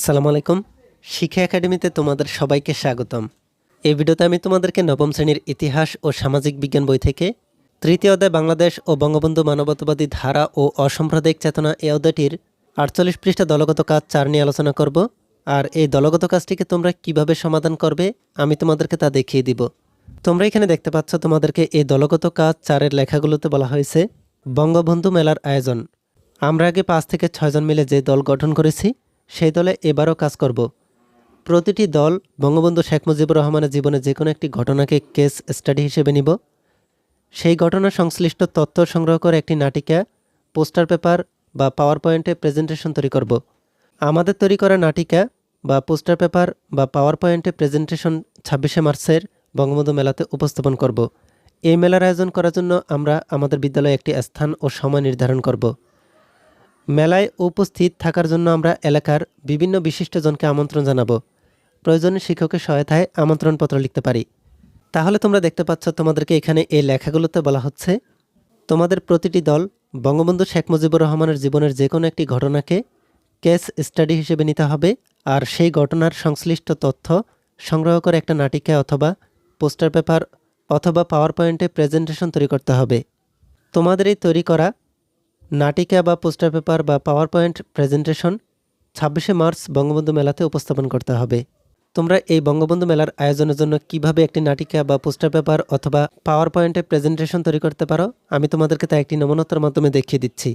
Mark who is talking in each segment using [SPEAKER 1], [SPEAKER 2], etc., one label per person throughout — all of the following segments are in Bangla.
[SPEAKER 1] আসসালামু আলাইকুম। শিক্ষা একাডেমিতে তোমাদের সবাইকে স্বাগতম। এই ভিডিওতে আমি তোমাদেরকে নবম শ্রেণির ইতিহাস ও সামাজিক বিজ্ঞান বই থেকে তৃতীয় অধ্যায় বাংলাদেশ ও বঙ্গবন্ধু মানবতাবাদী ধারা ও অসাম্প্রদায়িক চেতনা এই অধ্যায়টির আটচল্লিশ পৃষ্ঠা দলগত কাজ চার নিয়ে আলোচনা করব। আর এই দলগত কাজটিকে তোমরা কীভাবে সমাধান করবে, আমি তোমাদেরকে তা দেখিয়ে দিব। তোমরা এখানে দেখতে পাচ্ছ তোমাদেরকে এই দলগত কাজ চারের লেখাগুলোতে বলা হয়েছে, বঙ্গবন্ধু মেলার আয়োজন। আমরা আগে পাঁচ থেকে ছয়জন মিলে যে দল গঠন করেছি সেই দলে এবারও কাজ করব। প্রতিটি দল বঙ্গবন্ধু শেখ মুজিবুর রহমানের জীবনে যে কোনো একটি ঘটনাকে কেস স্টাডি হিসেবে নিব। সেই ঘটনা সংশ্লিষ্ট তথ্য সংগ্রহ করে একটি নাটিকা, পোস্টার পেপার বা পাওয়ার পয়েন্টে প্রেজেন্টেশন তৈরি করব। আমাদের তৈরি করা নাটিকা বা পোস্টার পেপার বা পাওয়ার পয়েন্টে প্রেজেন্টেশন ছাব্বিশে মার্চের বঙ্গবন্ধু মেলাতে উপস্থাপন করব। এই মেলার আয়োজন করার জন্য আমরা আমাদের বিদ্যালয়ে একটি স্থান ও সময় নির্ধারণ করব। মেলায় উপস্থিত থাকার জন্য আমরা এলাকার বিভিন্ন বিশিষ্টজনকে আমন্ত্রণ জানাব। প্রয়োজনে শিক্ষকের সহায়তায় আমন্ত্রণপত্র লিখতে পারি। তাহলে তোমরা দেখতে পাচ্ছ তোমাদেরকে এখানে এই লেখাগুলোতে বলা হচ্ছে, তোমাদের প্রতিটি দল বঙ্গবন্ধু শেখ মুজিবুর রহমানের জীবনের যে কোনো একটি ঘটনাকে কেস স্টাডি হিসেবে নিতে হবে আর সেই ঘটনার সংশ্লিষ্ট তথ্য সংগ্রহ করে একটা নাটিকা অথবা পোস্টার পেপার অথবা পাওয়ার পয়েন্টে প্রেজেন্টেশন তৈরি করতে হবে। তোমাদের এই তৈরি করা নাটিকা বা পোস্টার পেপার বা পাওয়ার পয়েন্ট প্রেজেন্টেশন ছাব্বিশে মার্চ বঙ্গবন্ধু মেলাতে উপস্থাপন করতে হবে। তোমরা এই বঙ্গবন্ধু মেলার আয়োজনের জন্য কীভাবে একটি নাটিকা বা পোস্টার পেপার অথবা পাওয়ার পয়েন্টে প্রেজেন্টেশন তৈরি করতে পারো, আমি তোমাদেরকে তা একটি নমনতার মাধ্যমে দেখিয়ে দিচ্ছি।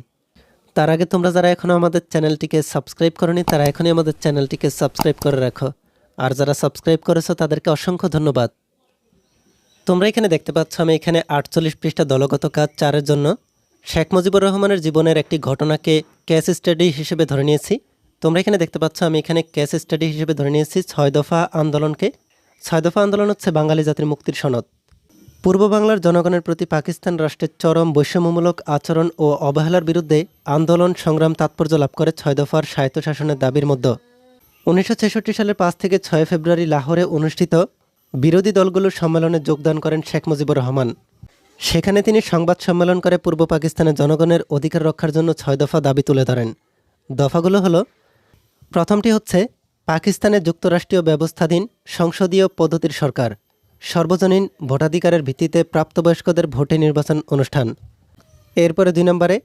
[SPEAKER 1] তার আগে তোমরা যারা এখনও আমাদের চ্যানেলটিকে সাবস্ক্রাইব করনি, তারা এখনই আমাদের চ্যানেলটিকে সাবস্ক্রাইব করে রাখো। আর যারা সাবস্ক্রাইব করেছ, তাদেরকে অসংখ্য ধন্যবাদ। তোমরা এখানে দেখতে পাচ্ছ, আমি এখানে আটচল্লিশ পৃষ্ঠা দলগত কাজ চারের জন্য শেখ মুজিবুর রহমানের জীবনের একটি ঘটনাকে ক্যাস স্টাডি হিসেবে ধরে নিয়েছি। তোমরা এখানে দেখতে পাচ্ছ, আমি এখানে ক্যাস স্টাডি হিসেবে ধরে নিয়েছি ছয় দফা আন্দোলনকে। ছয় দফা আন্দোলন হচ্ছে বাঙালি জাতির মুক্তির সনদ। পূর্ব বাংলার জনগণের প্রতি পাকিস্তান রাষ্ট্রের চরম বৈষম্যমূলক আচরণ ও অবহেলার বিরুদ্ধে আন্দোলন সংগ্রাম তাৎপর্য লাভ করে ছয় দফার স্বায়ত্তশাসনের দাবির মধ্যে। উনিশশো ছেষট্টি সালের পাঁচ থেকে ছয় ফেব্রুয়ারি লাহোরে অনুষ্ঠিত বিরোধী দলগুলোর সম্মেলনে যোগদান করেন শেখ মুজিবুর রহমান। সেখানে তিনি সংবাদ সম্মেলন করে পূর্ব পাকিস্তানের জনগণের অধিকার রক্ষার জন্য ছয় দফা দাবি তুলে ধরেন। দফাগুলো হলো, প্রথমটি হচ্ছে, পাকিস্তানের যুক্তরাষ্ট্রীয় ব্যবস্থাধীন সংসদীয় পদ্ধতির সরকার, সর্বজনীন ভোটাধিকারের ভিত্তিতে প্রাপ্তবয়স্কদের ভোটে নির্বাচন অনুষ্ঠান। এরপরে দুই নম্বরে,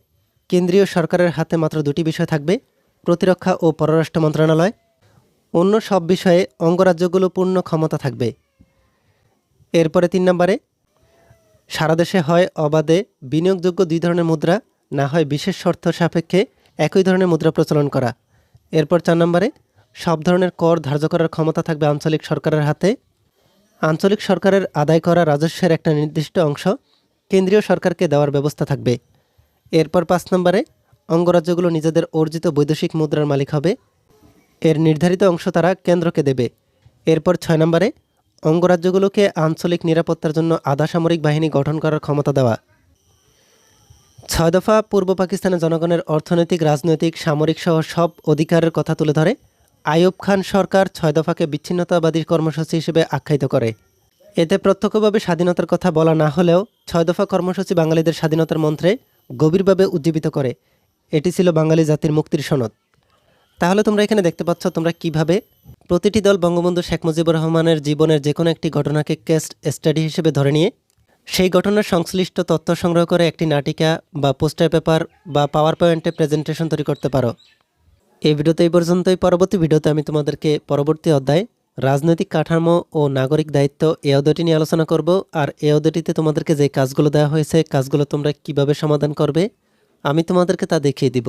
[SPEAKER 1] কেন্দ্রীয় সরকারের হাতে মাত্র দুটি বিষয় থাকবে, প্রতিরক্ষা ও পররাষ্ট্র মন্ত্রণালয়। অন্য সব বিষয়ে অঙ্গরাজ্যগুলো পূর্ণ ক্ষমতা থাকবে। এরপরে তিন নম্বরে সারা দেশে হয় অবাধে বিনিয়োগযোগ্য দুই ধরনের মুদ্রা, না হয় বিশেষ শর্ত সাপেক্ষে একই ধরনের মুদ্রা প্রচলন করা। এরপর চার নম্বরে, সব ধরনের কর ধার্য করার ক্ষমতা থাকবে আঞ্চলিক সরকারের হাতে। আঞ্চলিক সরকারের আদায় করা রাজস্বের একটা নির্দিষ্ট অংশ কেন্দ্রীয় সরকারকে দেওয়ার ব্যবস্থা থাকবে। এরপর পাঁচ নম্বরে, অঙ্গরাজ্যগুলো নিজেদের অর্জিত বৈদেশিক মুদ্রার মালিক হবে। এর নির্ধারিত অংশ তারা কেন্দ্রকে দেবে। এরপর ছয় নম্বরে অঙ্গরাজ্যগুলোকে আঞ্চলিক নিরাপত্তার জন্য আধা সামরিক বাহিনী গঠন করার ক্ষমতা দেওয়া। ছয় দফা পূর্ব পাকিস্তানের জনগণের অর্থনৈতিক, রাজনৈতিক, সামরিক সহ সব অধিকারের কথা তুলে ধরে, আইয়ুব খান সরকার ছয় দফাকে বিচ্ছিন্নতাবাদী কর্মসূচি হিসেবে আখ্যায়িত করে। এতে প্রত্যক্ষভাবে স্বাধীনতার কথা বলা না হলেও ছয় দফা কর্মসূচি বাঙালিদের স্বাধীনতার মন্ত্রে গভীরভাবে উজ্জীবিত করে। এটি ছিল বাঙালি জাতির মুক্তির সনদ। তাহলে তোমরা এখানে দেখতে পাচ্ছ তোমরা কীভাবে প্রতিটি দল বঙ্গবন্ধু শেখ মুজিবুর রহমানের জীবনের যে কোনো একটি ঘটনাকে কেস্ট স্টাডি হিসেবে ধরে নিয়ে সেই ঘটনার সংশ্লিষ্ট তথ্য সংগ্রহ করে একটি নাটিকা বা পোস্টার পেপার বা পাওয়ার পয়েন্টে প্রেজেন্টেশন তৈরি করতে পারো। এই ভিডিওতে এই পর্যন্তই। পরবর্তী ভিডিওতে আমি তোমাদেরকে পরবর্তী অধ্যায়, রাজনৈতিক কাঠামো ও নাগরিক দায়িত্ব এই অধ্যায়টি নিয়ে আলোচনা করব। আর এই অধ্যায়টিতে তোমাদেরকে যে কাজগুলো দেওয়া হয়েছে, কাজগুলো তোমরা কীভাবে সমাধান করবে, আমি তোমাদেরকে তা দেখিয়ে দিব।